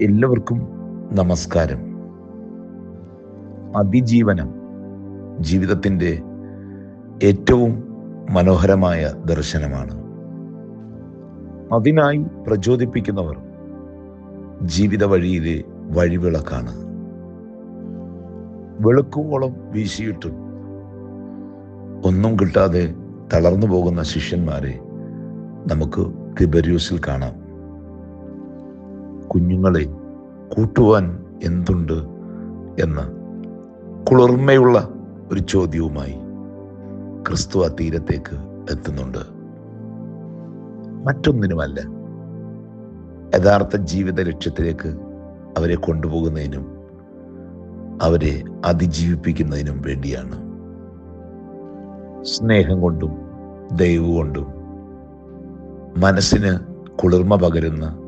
എല്ലാവർക്കും നമസ്കാരം. അതിജീവനം ജീവിതത്തിന്റെ ഏറ്റവും മനോഹരമായ ദർശനമാണ്. അതിനായി പ്രചോദിപ്പിക്കുന്നവർ ജീവിത വഴിയിലെ വഴിവിളക്കാണ്. വെളുക്കുവോളം വീശിയിട്ടും ഒന്നും കിട്ടാതെ തളർന്നു പോകുന്ന ശിഷ്യന്മാരെ നമുക്ക് തിബര്യൂസിൽ കാണാം. കുഞ്ഞുങ്ങളെ കൂട്ടുവാൻ എന്തുണ്ട് എന്ന് കുളിർമയുള്ള ഒരു ചോദ്യവുമായി ക്രിസ്തു ആ തീരത്തേക്ക് എത്തുന്നുണ്ട്. മറ്റൊന്നിനുമല്ല യഥാർത്ഥ ജീവിത ലക്ഷ്യത്തിലേക്ക് അവരെ കൊണ്ടുപോകുന്നതിനും അവരെ അതിജീവിപ്പിക്കുന്നതിനും വേണ്ടിയാണ്. സ്നേഹം കൊണ്ടും ദൈവം കൊണ്ടും മനസ്സിന് കുളിർമ പകരുന്ന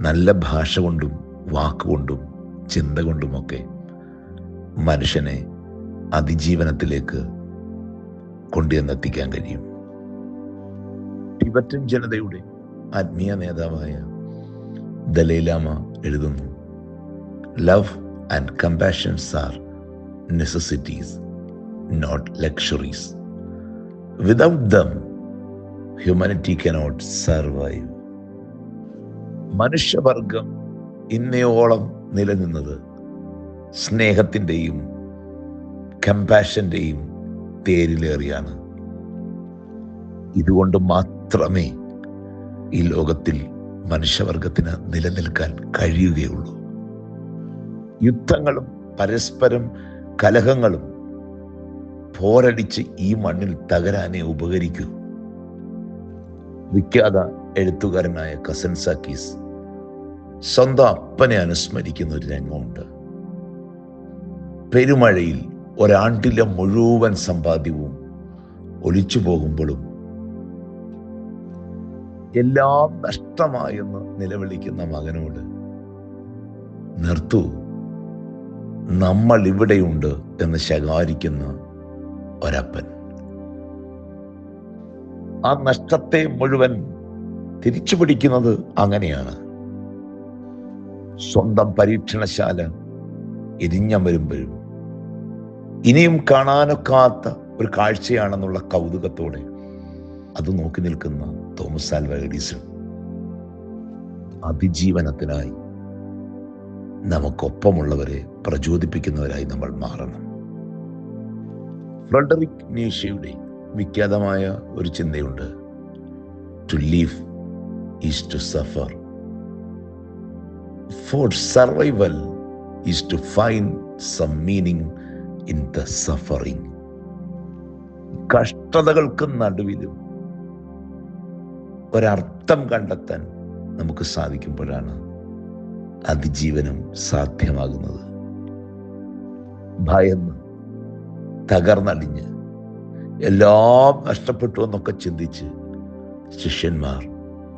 നല്ല ഭാഷ കൊണ്ടും വാക്കുകൊണ്ടും ചിന്ത കൊണ്ടുമൊക്കെ മനുഷ്യനെ അതിജീവനത്തിലേക്ക് കൊണ്ടുവന്നെത്തിക്കാൻ കഴിയും. ടിബറ്റൻ ജനതയുടെ ആത്മീയ നേതാവായ ദലൈലാമ എഴുതുന്നു love and compassions are necessities not luxuries without them humanity cannot survive മനുഷ്യവർഗം ഇന്നയോളം നിലനിന്നത് സ്നേഹത്തിന്റെയും കമ്പാഷന്റെയും തേരിലേറിയാണ് ഇതുകൊണ്ട് മാത്രമേ ഈ ലോകത്തിൽ മനുഷ്യവർഗത്തിന് നിലനിൽക്കാൻ കഴിയുകയുള്ളൂ. യുദ്ധങ്ങളും പരസ്പരം കലഹങ്ങളും പോരടിച്ച് ഈ മണ്ണിൽ തകരാനെ ഉപകരിക്കൂ. വിഖ്യാത എഴുത്തുകാരനായ കസൻ സാക്കീസ് സ്വന്തം അപ്പനെ അനുസ്മരിക്കുന്ന ഒരു രംഗമുണ്ട്. പെരുമഴയിൽ ഒരാണ്ടിലെ മുഴുവൻ സമ്പാദ്യവും ഒലിച്ചു പോകുമ്പോഴും എല്ലാം നഷ്ടമായെന്ന് നിലവിളിക്കുന്ന മകനോട് നിർത്തൂ നമ്മൾ ഇവിടെയുണ്ട് എന്ന് ശകാരിക്കുന്ന ഒരപ്പൻ. ആ നഷ്ടത്തെ മുഴുവൻ തിരിച്ചു പിടിക്കുന്നത് അങ്ങനെയാണ്. സ്വന്തം പരീക്ഷണശാല എരിഞ്ഞമരുമ്പോഴും ഇനിയും കാണാനൊക്കാത്ത ഒരു കാഴ്ചയാണെന്നുള്ള കൗതുകത്തോടെ അത് നോക്കി നിൽക്കുന്ന തോമസ് ആൽവ എഡിസൺ അതിജീവനത്തിനായി നമുക്കൊപ്പമുള്ളവരെ പ്രചോദിപ്പിക്കുന്നവരായി നമ്മൾ മാറണം. ഫ്രെഡറിക് നീഷയുടെ വിഖ്യാതമായ ഒരു ചിന്തയുണ്ട് to live is to suffer. For survival is to find some meaning in the suffering. കഷ്ടതകൾക്ക് നടുവിലും ഒരർത്ഥം കണ്ടെത്താൻ നമുക്ക് സാധിക്കുമ്പോഴാണ് അതിജീവനം സാധ്യമാകുന്നത് ഭയന്ന് തകർന്നടിഞ്ഞ് എല്ലാം നഷ്ടപ്പെട്ടു എന്നൊക്കെ ചിന്തിച്ച് ശിഷ്യന്മാർ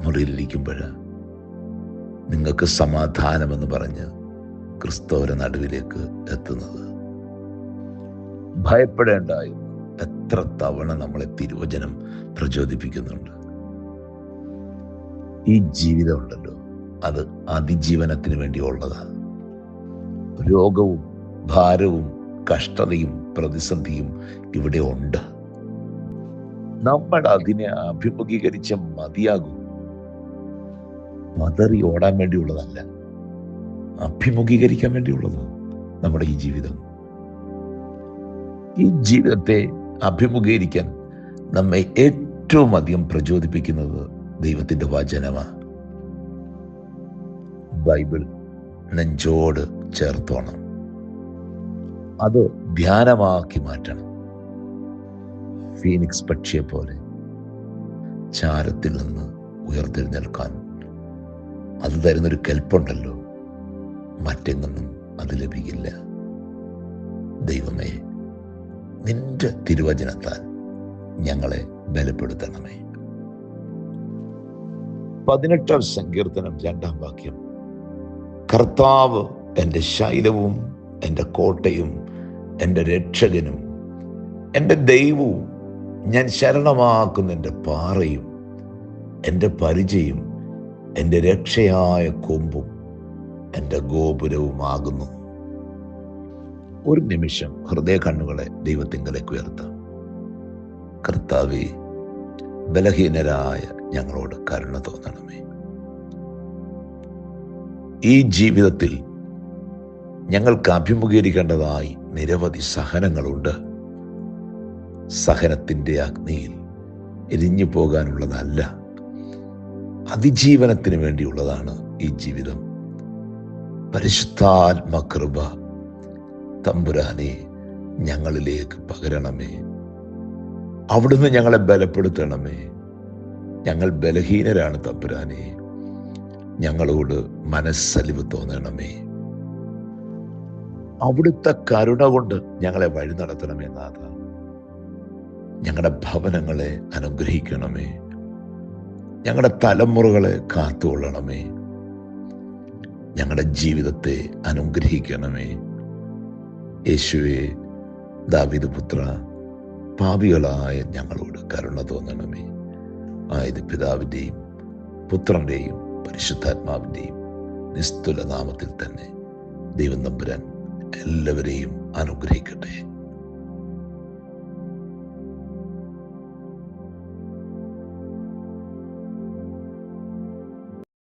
മുറിയിലിരിക്കുമ്പോഴാണ് നിങ്ങൾക്ക് സമാധാനമെന്ന് പറഞ്ഞ് ക്രിസ്തോര നടുവിലേക്ക് എത്തുന്നത്. ഭയപ്പെടേണ്ടായി എത്ര തവണ നമ്മളെ തിരുവചനം പ്രചോദിപ്പിക്കുന്നുണ്ട്. ഈ ജീവിതമുണ്ടല്ലോ അത് അതിജീവനത്തിന് വേണ്ടിയുള്ളതാണ് രോഗവും ഭാരവും കഷ്ടതയും പ്രതിസന്ധിയും ഇവിടെ ഉണ്ട്. നമ്മൾ അതിനെ അഭിമുഖീകരിച്ച മതിയാകും. മതറി ഓടാൻ വേണ്ടിയുള്ളതല്ല. അഭിമുഖീകരിക്കാൻ വേണ്ടിയുള്ളതാണ് നമ്മുടെ ഈ ജീവിതം. ഈ ജീവിതത്തെ അഭിമുഖീകരിക്കാൻ നമ്മെ ഏറ്റവും അധികം പ്രചോദിപ്പിക്കുന്നത് ദൈവത്തിന്റെ വചനമാണ്. ബൈബിൾ നെഞ്ചോട് ചേർത്തോണം. അത് ധ്യാനമാക്കി മാറ്റണം. ഫീനിക്സ് പക്ഷിയെ പോലെ ചാരത്തിൽ നിന്ന് ഉയർത്തെഴുന്നേൽക്കാൻ അത് തരുന്നൊരു കെൽപ്പുണ്ടല്ലോ. മറ്റെങ്ങൊന്നും അത് ലഭിക്കില്ല. ദൈവമേ നിന്റെ തിരുവചനത്താൽ ഞങ്ങളെ ബലപ്പെടുത്തണമേ. പതിനെട്ടാം സങ്കീർത്തനം രണ്ടാം വാക്യം. കർത്താവ് എന്റെ ശൈലവും എന്റെ കോട്ടയും എന്റെ രക്ഷകനും എന്റെ ദൈവവും ഞാൻ ശരണമാക്കുന്ന എന്റെ പാറയും എന്റെ പരിചയം എന്റെ രക്ഷയായ കൊമ്പും എന്റെ ഗോപുരവുമാകുന്നു. ഒരു നിമിഷം ഹൃദയ കണ്ണുകളെ ദൈവത്തിങ്കലേക്ക് ഉയർത്താം. കർത്താവെ ബലഹീനരായ ഞങ്ങളോട് കരുണ തോന്നണമേ. ഈ ജീവിതത്തിൽ ഞങ്ങൾക്ക് അഭിമുഖീകരിക്കേണ്ടതായി നിരവധി സഹനങ്ങളുണ്ട്. സഹനത്തിന്റെ അഗ്നിയിൽ എരിഞ്ഞു പോകാനുള്ളതല്ല. അതിജീവനത്തിന് വേണ്ടിയുള്ളതാണ് ഈ ജീവിതം. പരിശുദ്ധാത്മകൃപ തമ്പുരാനെ ഞങ്ങളിലേക്ക് പകരണമേ. അവിടുന്ന് ഞങ്ങളെ ബലപ്പെടുത്തണമേ. ഞങ്ങൾ ബലഹീനരാണ് തമ്പുരാനെ. ഞങ്ങളോട് മനസ്സലിവ് തോന്നണമേ. അവിടുത്തെ കരുണ കൊണ്ട് ഞങ്ങളെ വഴി നടത്തണമേ നാഥ. ഞങ്ങളുടെ ഭവനങ്ങളെ അനുഗ്രഹിക്കണമേ. ഞങ്ങളുടെ തലമുറകളെ കാത്തുകൊള്ളണമേ. ഞങ്ങളുടെ ജീവിതത്തെ അനുഗ്രഹിക്കണമേ. യേശുവെ ദാവിദ് പുത്ര പാപികളായ ഞങ്ങളോട് കരുണ തോന്നണമേ. ആയത് പിതാവിന്റെയും പുത്രന്റെയും പരിശുദ്ധാത്മാവിന്റെയും നിസ്തുല നാമത്തിൽ തന്നെ ദൈവം നമ്പുരാൻ എല്ലാവരെയും അനുഗ്രഹിക്കട്ടെ.